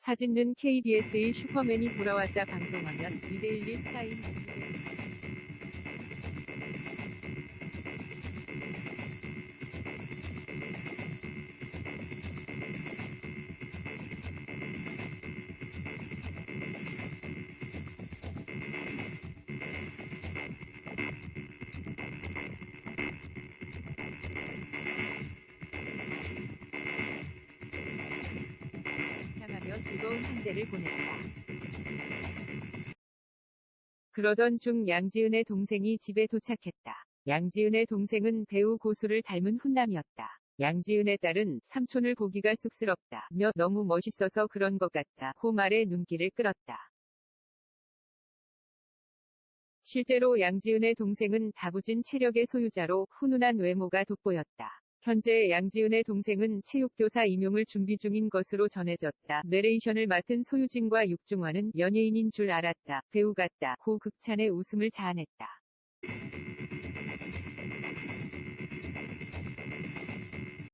사진은 KBS의 슈퍼맨이 돌아왔다 방송하면 이데일리 스타인 상하며 즐거운 한 대를 보냈다. 그러던 중 양지은의 동생이 집에 도착했다. 양지은의 동생은 배우 고수를 닮은 훈남이었다. 양지은의 딸은 삼촌을 보기가 쑥스럽다. 며 너무 멋있어서 그런 것 같다. 고 말에 눈길을 끌었다. 실제로 양지은의 동생은 다부진 체력의 소유자로 훈훈한 외모가 돋보였다. 현재 양지은의 동생은 체육교사 임용을 준비 중인 것으로 전해졌다. 내레이션을 맡은 소유진과 육중환은 연예인인 줄 알았다. 배우 같다. 고 극찬의 웃음을 자아냈다.